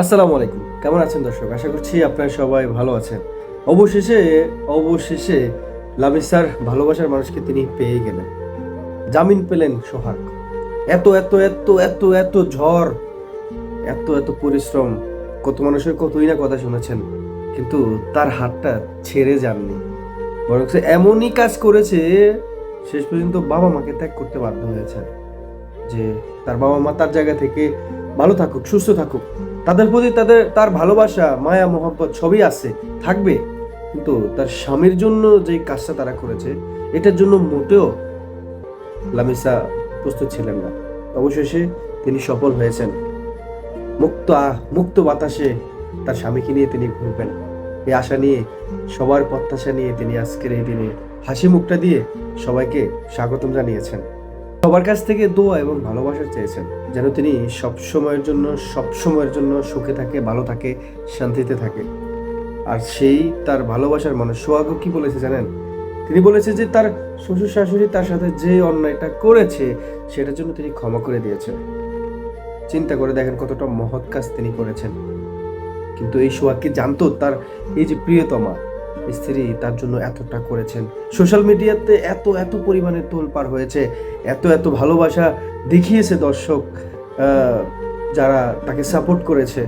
আসসালামু আলাইকুম। কেমন আছেন দর্শক? আশা করছি আপনারা সবাই ভালো আছেন। অবশেষে অবশেষে লামিসার ভালোবাসার মানুষকে তিনি পেয়ে গেলেন। জামিন পেলেন সোহাগ। এত এত এত এত এত ঝড়, এত এত পরিশ্রম, কত মানুষের কতই না কথা শুনেছেন, কিন্তু তার হাতটা ছেড়ে যাননি। বরং সে এমনই কাজ করেছে, শেষ পর্যন্ত বাবা মাকে ত্যাগ করতে বাধ্য হয়েছেন। যে তার বাবা মা তার জায়গা থেকে ভালো থাকুক, সুস্থ থাকুক। তাদের প্রতি তাদের, তার ভালোবাসা, মায়া মোহাম্মত সবই আছে, থাকবে। কিন্তু তার স্বামীর জন্য যে কাজটা তারা করেছে, এটার জন্য মোটেও লামিসা প্রস্তুত ছিলেন না। অবশেষে তিনি সফল হয়েছেন। মুক্ত মুক্ত বাতাসে তার স্বামীকে নিয়ে তিনি ঘুরবেন। এই আশা নিয়ে, সবার প্রত্যাশা নিয়ে তিনি আজকের এই দিনে হাসি মুখটা দিয়ে সবাইকে স্বাগতম জানিয়েছেন। সবার কাছ থেকে দোয়া এবং ভালোবাসা চেয়েছেন। যেন তিনি সব সময়ের জন্য, সব সময়ের জন্য সুখে থাকে, ভালো থাকে, শান্তিতে থাকে। আর সেই তার ভালোবাসার মানুষ সোহাগ কি বলেছে জানেন? তিনি বলেছে যে তার শ্বশুর শাশুড়ি তার সাথে যে অন্যায়টা করেছে, সেটার জন্য তিনি ক্ষমা করে দিয়েছেন। চিন্তা করে দেখেন কতটা মহৎ কাজ তিনি করেছেন। কিন্তু এই সোহাগ কি জানতো? তার এই যে প্রিয়তমা, স্ত্রী তার জন্য এতটা করেছেন। সোশ্যাল মিডিয়াতে এত এত পরিমাণে তোলপাড় হয়েছে, এত এত ভালোবাসা দেখিয়েছে দর্শক। যারা তাকে সাপোর্ট করেছে।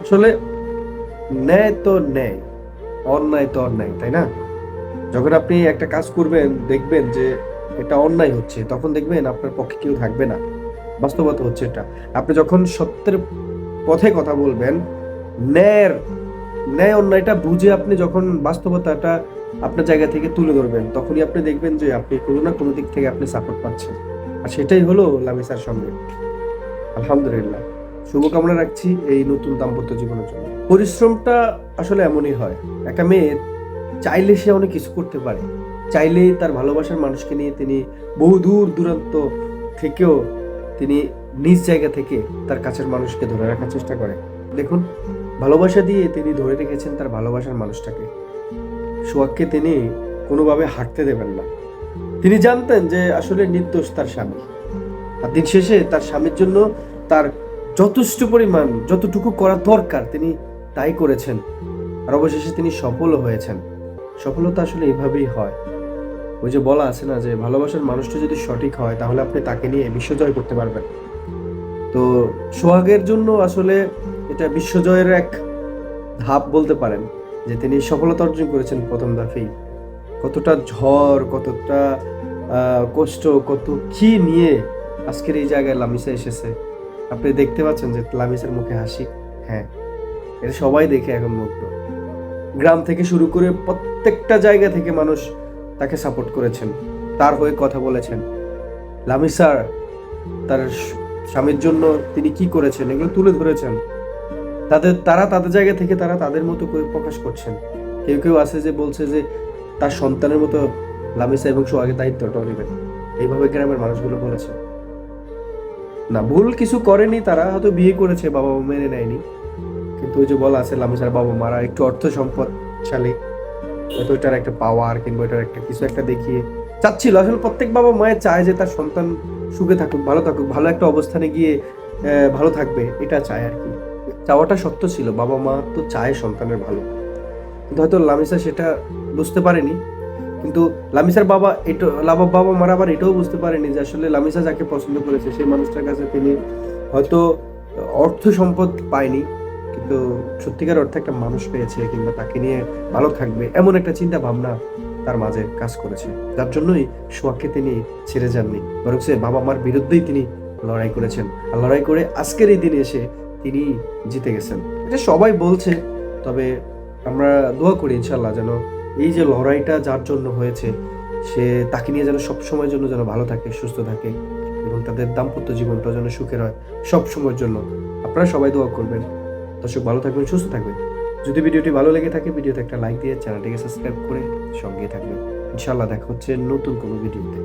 আসলে ন্যায় তো ন্যায়, অন্যায় তো অন্যায়, তাই না? যখন আপনি একটা কাজ করবেন, দেখবেন যে এটা অন্যায় হচ্ছে, তখন দেখবেন আপনার পক্ষে কেউ থাকবে না। বাস্তবতা হচ্ছে এটা। আপনি যখন সত্যের পথে কথা বলবেন, ন্যায়ের, ন্যায় অন্যায়টা বুঝে আপনি যখন বাস্তবতাটা আপনার জায়গা থেকে তুলে ধরবেন, তখনই আপনি দেখবেন যে আপনি কোনো না কোনো দিক থেকে আপনি সাপোর্ট পাচ্ছেন। আর সেটাই হলো লামিসার সঙ্গে। আলহামদুলিল্লাহ। শুভকামনা রাখছি এই নতুন দাম্পত্য জীবনের জন্য। পরিশ্রমটা আসলে এমনই হয়। একটা মেয়ে চাইলে সে অনেক কিছু করতে পারে। চাইলেই তার ভালোবাসার মানুষকে নিয়ে তিনি বহু দূর দূরান্ত থেকেও তিনি নিজ জায়গা থেকে তার কাছের মানুষকে ধরে রাখার চেষ্টা করে। দেখুন, ভালোবাসা দিয়ে তিনি ধরে রেখেছেন তার ভালোবাসার মানুষটাকে। সোহাগকে তিনি কোনোভাবে হাঁটতে দেবেন না। তিনি জানতেন যে আসলে নির্দোষ তার স্বামী। আর দিন শেষে তার স্বামীর জন্য তার যথেষ্ট পরিমাণ, যতটুকু করা দরকার তিনি তাই করেছেন। আর অবশেষে তিনি সফলও হয়েছেন। সফলতা আসলে এভাবেই হয়। ওই যে বলা আছে না যে, ভালোবাসার মানুষটা যদি সঠিক হয়, তাহলে আপনি তাকে নিয়ে বিশ্বজয় করতে পারবেন। তো সোহাগের জন্য আসলে এটা বিশ্বজয়ের এক ধাপ বলতে পারেন, যে তিনি সফলতা অর্জন করেছেন প্রথম ধাপেই কতটা ঝড়, কতটা কষ্ট, কত কি নিয়ে আজকের এই জায়গায় লামিসা এসেছে। আপনি দেখতে পাচ্ছেন যে লামিসার মুখে হাসি। হ্যাঁ এটা সবাই দেখে এখন মুগ্ধ। গ্রাম থেকে শুরু করে প্রত্যেকটা জায়গা থেকে মানুষ তাকে সাপোর্ট করেছেন। তার হয়ে কথা বলেছেন। লামিসার তার স্বামীর জন্য তিনি কি করেছেন এগুলো তুলে ধরেছেন। তাদের, তারা তাদের জায়গা থেকে তারা তাদের মতো করে প্রকাশ করছেন। কেউ কেউ আছে যে বলছে যে তার সন্তানের মতো লামিসা এবং সোহাগের দায়িত্বটাও নেবেন। এইভাবে গ্রামের মানুষগুলো বলেছে না, ভুল কিছু করেনি তারা, হয়তো বিয়ে করেছে বাবা মা মেনে নেয়নি। কিন্তু ওই যে বলা আছে, লামিসার বাবা মারা একটু অর্থ সম্পদশালী হয়তো এটার একটা পাওয়ার কিংবা এটার একটা কিছু একটা দেখিয়ে চাচ্ছিল। আসলে প্রত্যেক বাবা মায়ের চায় যে তার সন্তান সুখে থাকুক, ভালো থাকুক, ভালো একটা অবস্থানে গিয়ে ভালো থাকবে, এটা চায় আর কি। চাওয়াটা সত্য ছিল বাবা মা তো চায় সন্তানের ভালো। কিন্তু হয়তো লামিসা সেটা বুঝতে পারেনি। কিন্তু লামিসার বাবা এটা লাবা বাবা মারা আবার এটাও বুঝতে পারেনি যে আসলে লামিসা যাকে পছন্দ করেছে, সেই মানুষটার কাছে তিনি হয়তো অর্থ সম্পদ পায়নি, কিন্তু সত্যিকার অর্থে একটা মানুষ পেয়েছে কিংবা তাকে নিয়ে ভালো থাকবে এমন একটা চিন্তা ভাবনা তার মাঝে কাজ করেছে। যার জন্যই সোহাগকে তিনি ছেড়ে যাননি, বরং সে বাবা মার বিরুদ্ধেই তিনি লড়াই করেছেন। আর লড়াই করে আজকের এই দিনে এসে তিনি জিতে গেছেন। এটা সবাই বলছে, তবে আমরা দোয়া করি ইনশাল্লাহ যেন এই যে লড়াইটা যার জন্য হয়েছে, সে তাকে নিয়ে যেন সব সময়ের জন্য যেন ভালো থাকে, সুস্থ থাকে এবং তাদের দাম্পত্য জীবনটা যেন সুখের হয় সবসময়ের জন্য। আপনারা সবাই দোয়া করবেন। দর্শক ভালো থাকবেন, সুস্থ থাকবেন। যদি ভিডিওটি ভালো লেগে থাকে, ভিডিওতে একটা লাইক দিয়ে চ্যানেলটিকে সাবস্ক্রাইব করে সঙ্গে থাকবেন। ইনশাল্লাহ দেখা হচ্ছে নতুন কোনো ভিডিওতে।